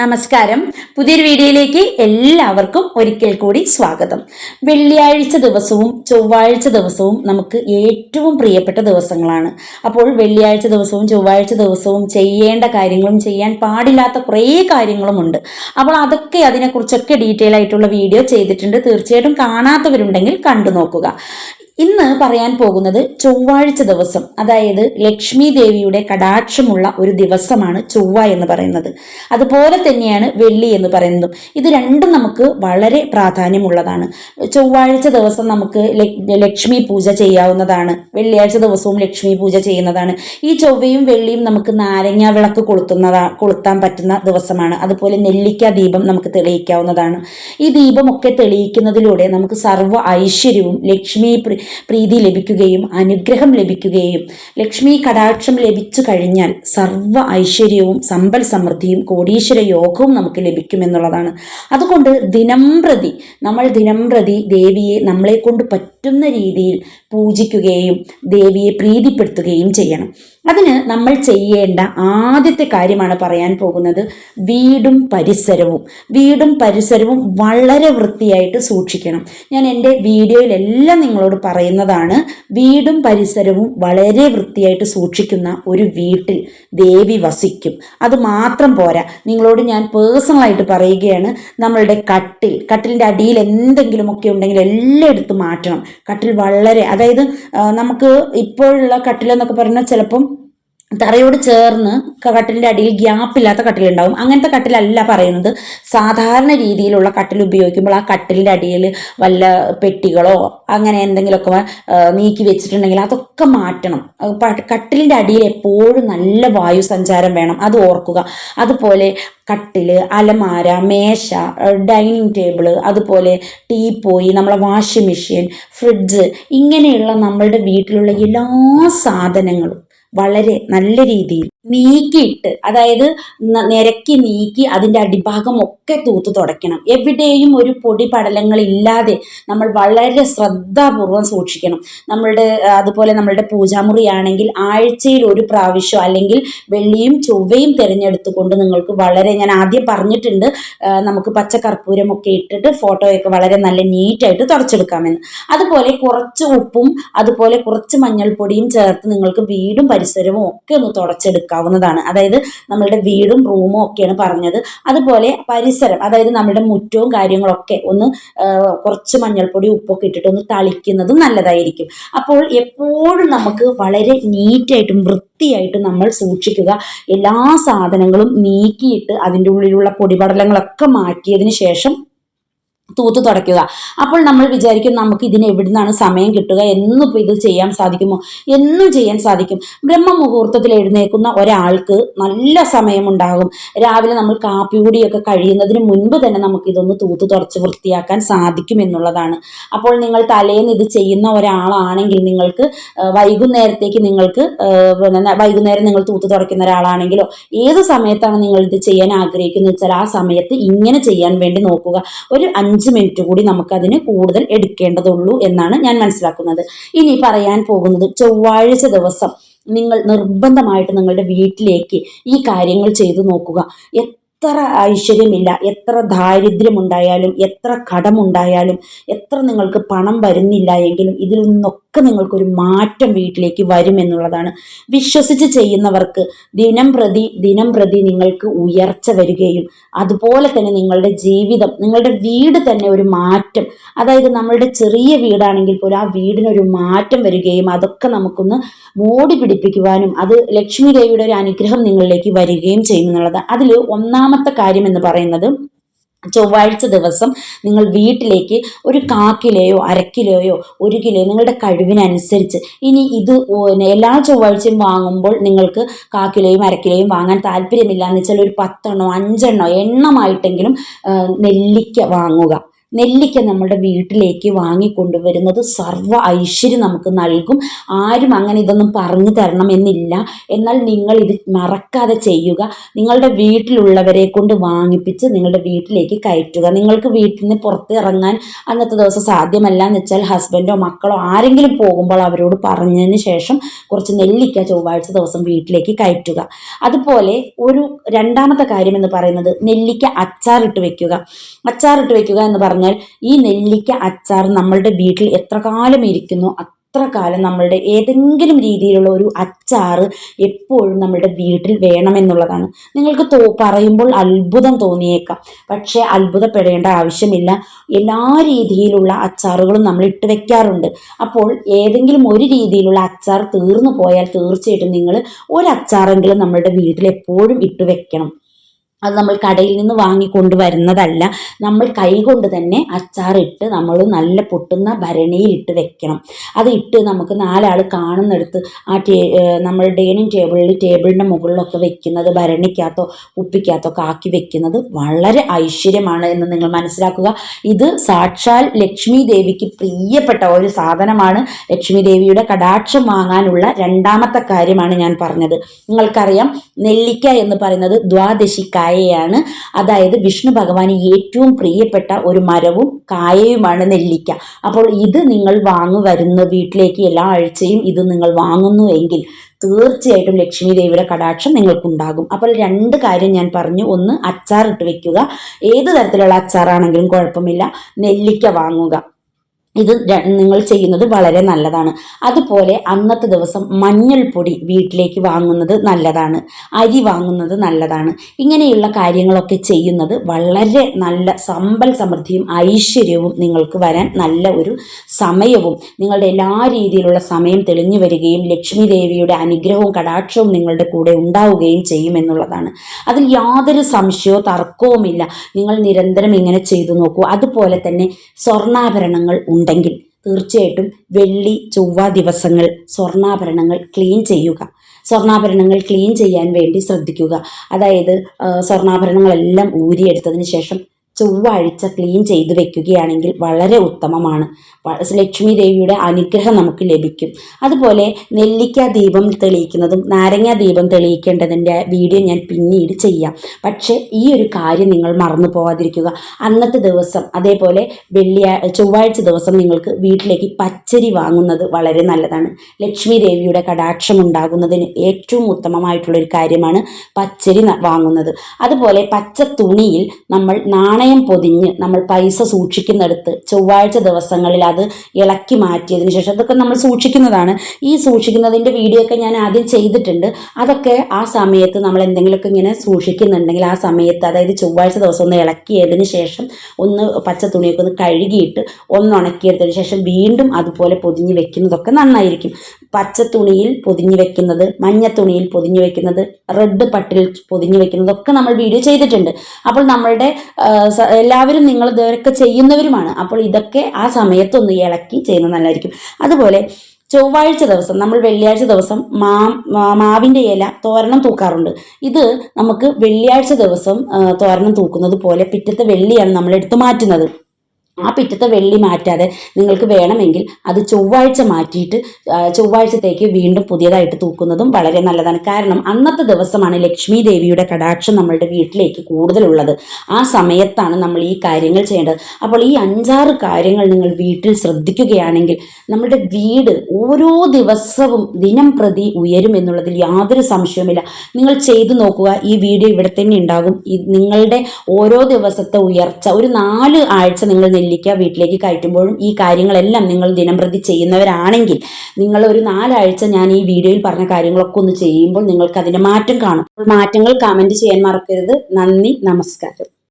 നമസ്കാരം. പുതിയൊരു വീഡിയോയിലേക്ക് എല്ലാവർക്കും ഒരിക്കൽ കൂടി സ്വാഗതം. വെള്ളിയാഴ്ച ദിവസവും ചൊവ്വാഴ്ച ദിവസവും നമുക്ക് ഏറ്റവും പ്രിയപ്പെട്ട ദിവസങ്ങളാണ്. അപ്പോൾ വെള്ളിയാഴ്ച ദിവസവും ചൊവ്വാഴ്ച ദിവസവും ചെയ്യേണ്ട കാര്യങ്ങളും ചെയ്യാൻ പാടില്ലാത്ത കുറേ കാര്യങ്ങളുമുണ്ട്. അപ്പോൾ അതൊക്കെ അതിനെക്കുറിച്ചൊക്കെ ഡീറ്റെയിൽ ആയിട്ടുള്ള വീഡിയോ ചെയ്തിട്ടുണ്ട്. തീർച്ചയായിട്ടും കാണാത്തവരുണ്ടെങ്കിൽ കണ്ടു നോക്കുക. ഇന്ന് പറയാൻ പോകുന്നത് ചൊവ്വാഴ്ച ദിവസം അതായത് ലക്ഷ്മി ദേവിയുടെ കടാക്ഷമുള്ള ഒരു ദിവസമാണ് ചൊവ്വ എന്ന് പറയുന്നത്. അതുപോലെ തന്നെയാണ് വെള്ളി എന്ന് പറയുന്നതും. ഇത് രണ്ടും നമുക്ക് വളരെ പ്രാധാന്യമുള്ളതാണ്. ചൊവ്വാഴ്ച ദിവസം നമുക്ക് ലക്ഷ്മി പൂജ ചെയ്യാവുന്നതാണ്. വെള്ളിയാഴ്ച ദിവസവും ലക്ഷ്മി പൂജ ചെയ്യുന്നതാണ്. ഈ ചൊവ്വയും വെള്ളിയും നമുക്ക് നാരങ്ങ വിളക്ക് കൊളുത്തുന്നതാ കൊളുത്താൻ പറ്റുന്ന ദിവസമാണ്. അതുപോലെ നെല്ലിക്ക ദീപം നമുക്ക് തെളിയിക്കാവുന്നതാണ്. ഈ ദീപമൊക്കെ തെളിയിക്കുന്നതിലൂടെ നമുക്ക് സർവ ഐശ്വര്യവും ലക്ഷ്മി പ്രീതി ലഭിക്കുകയും അനുഗ്രഹം ലഭിക്കുകയും. ലക്ഷ്മി കടാക്ഷം ലഭിച്ചു കഴിഞ്ഞാൽ സർവ ഐശ്വര്യവും സമ്പൽ സമൃദ്ധിയും കോടീശ്വര യോഗവും നമുക്ക് ലഭിക്കുമെന്നുള്ളതാണ്. അതുകൊണ്ട് ദിനം പ്രതി നമ്മൾ ദിനം പ്രതി ദേവിയെ നമ്മളെ കൊണ്ട് പറ്റുന്ന രീതിയിൽ പൂജിക്കുകയും ദേവിയെ പ്രീതിപ്പെടുത്തുകയും ചെയ്യണം. അതിന് നമ്മൾ ചെയ്യേണ്ട ആദ്യത്തെ കാര്യമാണ് പറയാൻ പോകുന്നത് വീടും പരിസരവും. വീടും പരിസരവും വളരെ വൃത്തിയായിട്ട് സൂക്ഷിക്കണം. ഞാൻ എന്റെ വീഡിയോയിലെല്ലാം നിങ്ങളോട് പറയുന്നതാണ് വീടും പരിസരവും വളരെ വൃത്തിയായിട്ട് സൂക്ഷിക്കുന്ന ഒരു വീട്ടിൽ ദേവി വസിക്കും. അത് മാത്രം പോരാ. നിങ്ങളോട് ഞാൻ പേഴ്സണലായിട്ട് പറയുകയാണ് നമ്മളുടെ കട്ടിൽ കട്ടിലിന്റെ അടിയിൽ എന്തെങ്കിലുമൊക്കെ ഉണ്ടെങ്കിൽ എല്ലാം എടുത്ത് മാറ്റണം. കട്ടിൽ വളരെ അതായത് നമുക്ക് ഇപ്പോഴുള്ള കട്ടിലെന്നൊക്കെ പറഞ്ഞാൽ ചിലപ്പം തറയോട് ചേർന്ന് കട്ടിലിന്റെ അടിയിൽ ഗ്യാപ്പില്ലാത്ത കട്ടിലുണ്ടാവും. അങ്ങനത്തെ കട്ടിലല്ല പറയുന്നത്. സാധാരണ രീതിയിലുള്ള കട്ടിൽ ഉപയോഗിക്കുമ്പോൾ ആ കട്ടിലിന്റെ അടിയിൽ വല്ല പെട്ടികളോ അങ്ങനെ എന്തെങ്കിലുമൊക്കെ നീക്കി വെച്ചിട്ടുണ്ടെങ്കിൽ അതൊക്കെ മാറ്റണം. കട്ടിലിന്റെ അടിയിൽ എപ്പോഴും നല്ല വായു സഞ്ചാരം വേണം. അത് ഓർക്കുക. അതുപോലെ കട്ടിൽ അലമാര മേശ ഡൈനിങ് ടേബിൾ അതുപോലെ ടീപ്പോയി നമ്മളെ വാഷിംഗ് മെഷീൻ ഫ്രിഡ്ജ് ഇങ്ങനെയുള്ള നമ്മളുടെ വീട്ടിലുള്ള എല്ലാ സാധനങ്ങളും വളരെ നല്ല രീതിയിൽ നീക്കിയിട്ട് അതായത് നിരക്കി നീക്കി അതിന്റെ അടിഭാഗം ഒക്കെ തൂത്ത് തുടയ്ക്കണം. എവിടെയും ഒരു പൊടി പടലങ്ങൾ ഇല്ലാതെ നമ്മൾ വളരെ ശ്രദ്ധാപൂർവം സൂക്ഷിക്കണം. നമ്മളുടെ അതുപോലെ നമ്മളുടെ പൂജാമുറിയാണെങ്കിൽ ആഴ്ചയിൽ ഒരു പ്രാവശ്യം അല്ലെങ്കിൽ വെള്ളിയും ചൊവ്വയും തിരഞ്ഞെടുത്തുകൊണ്ട് നിങ്ങൾക്ക് വളരെ ഞാൻ ആദ്യം പറഞ്ഞിട്ടുണ്ട് നമുക്ക് പച്ച കർപ്പൂരമൊക്കെ ഇട്ടിട്ട് ഫോട്ടോയൊക്കെ വളരെ നല്ല നീറ്റായിട്ട് തുടച്ചെടുക്കാമെന്ന്. അതുപോലെ കുറച്ച് ഉപ്പും അതുപോലെ കുറച്ച് മഞ്ഞൾപ്പൊടിയും ചേർത്ത് നിങ്ങൾക്ക് വീടും പരിസരവും ഒക്കെ ഒന്ന് തുടച്ചെടുക്കാവുന്നതാണ്. അതായത് നമ്മളുടെ വീടും റൂമും ഒക്കെയാണ് പറഞ്ഞത്. അതുപോലെ പരിസരം അതായത് നമ്മുടെ മുറ്റവും കാര്യങ്ങളൊക്കെ ഒന്ന് കുറച്ച് മഞ്ഞൾപ്പൊടി ഉപ്പൊക്കെ ഇട്ടിട്ട് ഒന്ന് തളിക്കുന്നതും നല്ലതായിരിക്കും. അപ്പോൾ എപ്പോഴും നമുക്ക് വളരെ നീറ്റായിട്ടും വൃത്തിയായിട്ടും നമ്മൾ സൂക്ഷിക്കുക. എല്ലാ സാധനങ്ങളും നീക്കിയിട്ട് അതിന്റെ ഉള്ളിലുള്ള പൊടിപടലങ്ങളൊക്കെ മാറ്റിയതിന് ശേഷം തൂത്ത് തുടയ്ക്കുക. അപ്പോൾ നമ്മൾ വിചാരിക്കും നമുക്ക് ഇതിന് എവിടുന്നാണ് സമയം കിട്ടുക? എന്നും ഇപ്പോൾ ഇത് ചെയ്യാൻ സാധിക്കുമോ? എന്നും ചെയ്യാൻ സാധിക്കും. ബ്രഹ്മ മുഹൂർത്തത്തിൽ എഴുന്നേൽക്കുന്ന ഒരാൾക്ക് നല്ല സമയമുണ്ടാകും. രാവിലെ നമ്മൾ കാപ്പി കൂടിയൊക്കെ കഴിയുന്നതിന് മുൻപ് തന്നെ നമുക്ക് ഇതൊന്ന് തൂത്ത് തുടച്ച് വൃത്തിയാക്കാൻ സാധിക്കും എന്നുള്ളതാണ്. അപ്പോൾ നിങ്ങൾ തലേന്ന് ഇത് ചെയ്യുന്ന ഒരാളാണെങ്കിൽ നിങ്ങൾക്ക് വൈകുന്നേരത്തേക്ക് നിങ്ങൾക്ക് വൈകുന്നേരം നിങ്ങൾ തൂത്ത് തുടയ്ക്കുന്ന ഒരാളാണെങ്കിലോ ഏത് സമയത്താണ് നിങ്ങൾ ഇത് ചെയ്യാൻ ആഗ്രഹിക്കുന്നത് വെച്ചാൽ ആ സമയത്ത് ഇങ്ങനെ ചെയ്യാൻ വേണ്ടി നോക്കുക. ഒരു മിനിറ്റ് കൂടി നമുക്കതിന് കൂടുതൽ എടുക്കേണ്ടതുള്ളൂ എന്നാണ് ഞാൻ മനസ്സിലാക്കുന്നത്. ഇനി പറയാൻ പോകുന്നത് ചൊവ്വാഴ്ച ദിവസം നിങ്ങൾ നിർബന്ധമായിട്ട് നിങ്ങളുടെ വീട്ടിലേക്ക് ഈ കാര്യങ്ങൾ ചെയ്തു നോക്കുക. എത്ര ഐശ്വര്യമില്ല എത്ര ദാരിദ്ര്യമുണ്ടായാലും എത്ര കടമുണ്ടായാലും എത്ര നിങ്ങൾക്ക് പണം വരുന്നില്ല എങ്കിലും ഇതിൽ നിന്നൊക്കെ നിങ്ങൾക്കൊരു മാറ്റം വീട്ടിലേക്ക് വരുമെന്നുള്ളതാണ് വിശ്വസിച്ച് ചെയ്യുന്നവർക്ക് ദിനം പ്രതി ദിനം പ്രതി നിങ്ങൾക്ക് ഉയർച്ച വരികയും അതുപോലെ തന്നെ നിങ്ങളുടെ ജീവിതം നിങ്ങളുടെ വീട് തന്നെ ഒരു മാറ്റം. അതായത് നമ്മളുടെ ചെറിയ വീടാണെങ്കിൽ പോലും ആ വീടിനൊരു മാറ്റം വരികയും അതൊക്കെ നമുക്കൊന്ന് മോടി പിടിപ്പിക്കുവാനും അത് ലക്ഷ്മി ദേവിയുടെ ഒരു അനുഗ്രഹം നിങ്ങളിലേക്ക് വരികയും ചെയ്യുമെന്നുള്ളതാണ്. അതിൽ ഒന്നാമത്തെ കാര്യം എന്ന് പറയുന്നത് ചൊവ്വാഴ്ച ദിവസം നിങ്ങൾ വീട്ടിലേക്ക് ഒരു കാക്കിലയോ അരക്കിലയോ ഒരു കിലോ നിങ്ങളുടെ കഴിവിനനുസരിച്ച് ഇനി ഇത് എല്ലാ ചൊവ്വാഴ്ചയും വാങ്ങുമ്പോൾ നിങ്ങൾക്ക് കാക്കിലയും അരക്കിലയും വാങ്ങാൻ താല്പര്യമില്ല എന്ന് വെച്ചാൽ ഒരു പത്തെണ്ണോ അഞ്ചെണ്ണോ എണ്ണമായിട്ടെങ്കിലും നെല്ലിക്ക വാങ്ങുക. നെല്ലിക്ക നമ്മുടെ വീട്ടിലേക്ക് വാങ്ങിക്കൊണ്ടുവരുന്നത് സർവ ഐശ്വര്യം നമുക്ക് നൽകും. ആരും അങ്ങനെ ഇതൊന്നും പറഞ്ഞു തരണം എന്നില്ല. എന്നാൽ നിങ്ങൾ ഇത് മറക്കാതെ ചെയ്യുക. നിങ്ങളുടെ വീട്ടിലുള്ളവരെ കൊണ്ട് വാങ്ങിപ്പിച്ച് നിങ്ങളുടെ വീട്ടിലേക്ക് കയറ്റുക. നിങ്ങൾക്ക് വീട്ടിൽ നിന്ന് പുറത്ത് ഇറങ്ങാൻ അന്നത്തെ ദിവസം സാധ്യമല്ല എന്ന് വെച്ചാൽ ഹസ്ബൻഡോ മക്കളോ ആരെങ്കിലും പോകുമ്പോൾ അവരോട് പറഞ്ഞതിന് ശേഷം കുറച്ച് നെല്ലിക്ക ചൊവ്വാഴ്ച ദിവസം വീട്ടിലേക്ക് കയറ്റുക. അതുപോലെ ഒരു രണ്ടാമത്തെ കാര്യം എന്ന് പറയുന്നത് നെല്ലിക്ക അച്ചാറിട്ട് വെക്കുക. അച്ചാറിട്ട് വെക്കുക എന്ന് പറഞ്ഞാൽ ഈ നെല്ലിക്ക അച്ചാർ നമ്മളുടെ വീട്ടിൽ എത്ര കാലം ഇരിക്കുന്നു അത്ര കാലം നമ്മളുടെ ഏതെങ്കിലും രീതിയിലുള്ള ഒരു അച്ചാർ എപ്പോഴും നമ്മളുടെ വീട്ടിൽ വേണമെന്നുള്ളതാണ്. നിങ്ങൾക്ക് തോ പറയുമ്പോൾ അത്ഭുതം തോന്നിയേക്കാം. പക്ഷേ അത്ഭുതപ്പെടേണ്ട ആവശ്യമില്ല. എല്ലാ രീതിയിലുള്ള അച്ചാറുകളും നമ്മൾ ഇട്ട് വെക്കാറുണ്ട്. അപ്പോൾ ഏതെങ്കിലും ഒരു രീതിയിലുള്ള അച്ചാർ തീർന്നു പോയാൽ തീർച്ചയായിട്ടും നിങ്ങൾ ഒരു അച്ചാറെങ്കിലും നമ്മളുടെ വീട്ടിൽ എപ്പോഴും ഇട്ട് വെക്കണം. അത് നമ്മൾ കടയിൽ നിന്ന് വാങ്ങിക്കൊണ്ട് വരുന്നതല്ല നമ്മൾ കൈകൊണ്ട് തന്നെ അച്ചാറിട്ട് നമ്മൾ നല്ല പൊട്ടുന്ന ഭരണിയിൽ ഇട്ട് വെക്കണം. അത് ഇട്ട് നമുക്ക് നാലാൾ കാണുന്നിടത്ത് ആ ടേ നമ്മൾ ഡൈനിങ് ടേബിളിൽ ടേബിളിന്റെ മുകളിലൊക്കെ വെക്കുന്നത് ഭരണിക്കകത്തോ ഉപ്പിക്കകത്തോ കാക്കി വെക്കുന്നത് വളരെ ഐശ്വര്യമാണ് എന്ന് നിങ്ങൾ മനസ്സിലാക്കുക. ഇത് സാക്ഷാൽ ലക്ഷ്മി ദേവിക്ക് പ്രിയപ്പെട്ട ഒരു സാധനമാണ്. ലക്ഷ്മി ദേവിയുടെ കടാക്ഷം വാങ്ങാനുള്ള രണ്ടാമത്തെ കാര്യമാണ് ഞാൻ പറഞ്ഞത്. നിങ്ങൾക്കറിയാം നെല്ലിക്ക എന്ന് പറയുന്നത് ദ്വാദശി കായയാണ്. അതായത് വിഷ്ണു ഭഗവാന് ഏറ്റവും പ്രിയപ്പെട്ട ഒരു മരവും കായയുമാണ് നെല്ലിക്ക. അപ്പോൾ ഇത് നിങ്ങൾ വാങ്ങു വരുന്ന വീട്ടിലേക്ക് എല്ലാ ആഴ്ചയും ഇത് നിങ്ങൾ വാങ്ങുന്നു എങ്കിൽ തീർച്ചയായിട്ടും ലക്ഷ്മി ദേവിയുടെ കടാക്ഷം നിങ്ങൾക്കുണ്ടാകും. അപ്പോൾ രണ്ട് കാര്യം ഞാൻ പറഞ്ഞു. ഒന്ന് അച്ചാർ ഇട്ട് വെക്കുക. ഏത് തരത്തിലുള്ള അച്ചാറാണെങ്കിലും കുഴപ്പമില്ല. നെല്ലിക്ക വാങ്ങുക. ഇത് നിങ്ങൾ ചെയ്യുന്നത് വളരെ നല്ലതാണ്. അതുപോലെ അന്നത്തെ ദിവസം മഞ്ഞൾപ്പൊടി വീട്ടിലേക്ക് വാങ്ങുന്നത് നല്ലതാണ്. അരി വാങ്ങുന്നത് നല്ലതാണ്. ഇങ്ങനെയുള്ള കാര്യങ്ങളൊക്കെ ചെയ്യുന്നത് വളരെ നല്ല സമ്പൽ സമൃദ്ധിയും ഐശ്വര്യവും നിങ്ങൾക്ക് വരാൻ നല്ല ഒരു സമയവും നിങ്ങളുടെ എല്ലാ രീതിയിലുള്ള സമയം തെളിഞ്ഞു വരികയും ലക്ഷ്മി ദേവിയുടെ അനുഗ്രഹവും കടാക്ഷവും നിങ്ങളുടെ കൂടെ ഉണ്ടാവുകയും ചെയ്യും എന്നുള്ളതാണ്. അതിൽ യാതൊരു സംശയവും തർക്കവുമില്ല. നിങ്ങൾ നിരന്തരം ഇങ്ങനെ ചെയ്തു നോക്കൂ. അതുപോലെ തന്നെ സ്വർണാഭരണങ്ങൾ ഉണ്ടെങ്കിൽ തീർച്ചയായിട്ടും വെള്ളി ചൊവ്വ ദിവസങ്ങൾ സ്വർണാഭരണങ്ങൾ ക്ലീൻ ചെയ്യുക. സ്വർണാഭരണങ്ങൾ ക്ലീൻ ചെയ്യാൻ വേണ്ടി ശ്രദ്ധിക്കുക. അതായത് സ്വർണാഭരണങ്ങളെല്ലാം ഊരിയെടുത്തതിന് ശേഷം ചൊവ്വാഴ്ച ക്ലീൻ ചെയ്ത് വെക്കുകയാണെങ്കിൽ വളരെ ഉത്തമമാണ്. ലക്ഷ്മി ദേവിയുടെ അനുഗ്രഹം നമുക്ക് ലഭിക്കും. അതുപോലെ നെല്ലിക്ക ദീപം തെളിയിക്കുന്നതും നാരങ്ങ ദീപം തെളിയിക്കേണ്ടതിന്റെ വീഡിയോ ഞാൻ പിന്നീട് ചെയ്യാം. പക്ഷേ ഈ ഒരു കാര്യം നിങ്ങൾ മറന്നു പോവാതിരിക്കുക. അന്നത്തെ ദിവസം അതേപോലെ വെള്ളിയാ ചൊവ്വാഴ്ച ദിവസം നിങ്ങൾക്ക് വീട്ടിലേക്ക് പച്ചരി വാങ്ങുന്നത് വളരെ നല്ലതാണ്. ലക്ഷ്മി ദേവിയുടെ കടാക്ഷം ഉണ്ടാകുന്നതിന് ഏറ്റവും ഉത്തമമായിട്ടുള്ള ഒരു കാര്യമാണ് പച്ചരി വാങ്ങുന്നത്. അതുപോലെ പച്ച തുണിയിൽ നമ്മൾ നാണയം പൊതിഞ്ഞ് നമ്മൾ പൈസ സൂക്ഷിക്കുന്നിടത്ത് ചൊവ്വാഴ്ച ദിവസങ്ങളിൽ അത് ഇളക്കി മാറ്റിയതിന് ശേഷം അതൊക്കെ നമ്മൾ സൂക്ഷിക്കുന്നതാണ്. ഈ സൂക്ഷിക്കുന്നതിന്റെ വീഡിയോ ഒക്കെ ഞാൻ ആദ്യം ചെയ്തിട്ടുണ്ട്. അതൊക്കെ ആ സമയത്ത് നമ്മൾ എന്തെങ്കിലുമൊക്കെ ഇങ്ങനെ സൂക്ഷിക്കുന്നുണ്ടെങ്കിൽ ആ സമയത്ത് അതായത് ചൊവ്വാഴ്ച ദിവസം ഒന്ന് ഇളക്കിയതിന് ശേഷം ഒന്ന് പച്ച തുണിയൊക്കെ ഒന്ന് കഴുകിയിട്ട് ഒന്ന് ഉണക്കിയെടുത്തതിന് ശേഷം വീണ്ടും അതുപോലെ പൊതിഞ്ഞ് വെക്കുന്നതൊക്കെ നന്നായിരിക്കും. പച്ച തുണിയിൽ പൊതിഞ്ഞ് വെക്കുന്നത് മഞ്ഞ തുണിയിൽ പൊതിഞ്ഞ് വെക്കുന്നത് റെഡ് പട്ടിൽ പൊതിഞ്ഞ് വെക്കുന്നതൊക്കെ നമ്മൾ വീഡിയോ ചെയ്തിട്ടുണ്ട്. അപ്പോൾ നമ്മളുടെ എല്ലാവരും നിങ്ങൾ ഇതൊക്കെ ചെയ്യുന്നവരുമാണ്. അപ്പോൾ ഇതൊക്കെ ആ സമയത്തൊന്ന് ഇളക്കി ചെയ്യുന്നത് നല്ലതായിരിക്കും. അതുപോലെ ചൊവ്വാഴ്ച ദിവസം നമ്മൾ വെള്ളിയാഴ്ച ദിവസം മാ മാവിന്റെ ഇല തോരണം തൂക്കാറുണ്ട്. ഇത് നമുക്ക് വെള്ളിയാഴ്ച ദിവസം തോരണം തൂക്കുന്നത് പോലെ പിറ്റത്തെ വെള്ളിയാണ് നമ്മൾ എടുത്തു മാറ്റുന്നത്. ആ പിറ്റത്തെ വെള്ളി മാറ്റാതെ നിങ്ങൾക്ക് വേണമെങ്കിൽ അത് ചൊവ്വാഴ്ച മാറ്റിയിട്ട് ചൊവ്വാഴ്ചത്തേക്ക് വീണ്ടും പുതിയതായിട്ട് തൂക്കുന്നതും വളരെ നല്ലതാണ്. കാരണം അന്നത്തെ ദിവസമാണ് ലക്ഷ്മി ദേവിയുടെ കടാക്ഷം നമ്മളുടെ വീട്ടിലേക്ക് കൂടുതലുള്ളത്. ആ സമയത്താണ് നമ്മൾ ഈ കാര്യങ്ങൾ ചെയ്യേണ്ടത്. അപ്പോൾ ഈ അഞ്ചാറ് കാര്യങ്ങൾ നിങ്ങൾ വീട്ടിൽ ശ്രദ്ധിക്കുകയാണെങ്കിൽ നമ്മുടെ വീട് ഓരോ ദിവസവും ദിനം പ്രതി ഉയരും എന്നുള്ളതിൽ യാതൊരു സംശയവുമില്ല. നിങ്ങൾ ചെയ്തു നോക്കുക ഈ വീഡിയോ ഇവിടെ തന്നെ ഉണ്ടാകും. നിങ്ങളുടെ ഓരോ ദിവസത്തെ ഉയർച്ച ഒരു നാല് ആഴ്ച നിങ്ങൾ നെല്ലിക്ക വീട്ടിലേക്ക് കയറ്റുമ്പോഴും ഈ കാര്യങ്ങളെല്ലാം നിങ്ങൾ ദിനംപ്രതി ചെയ്യുന്നവരാണെങ്കിൽ നിങ്ങൾ ഒരു നാലാഴ്ച ഞാൻ ഈ വീഡിയോയിൽ പറഞ്ഞ കാര്യങ്ങളൊക്കെ ഒന്ന് ചെയ്യുമ്പോൾ നിങ്ങൾക്ക് അതിന്റെ മാറ്റം കാണും. മാറ്റങ്ങൾ കമന്റ് ചെയ്യാൻ മറക്കരുത്. നന്ദി നമസ്കാരം.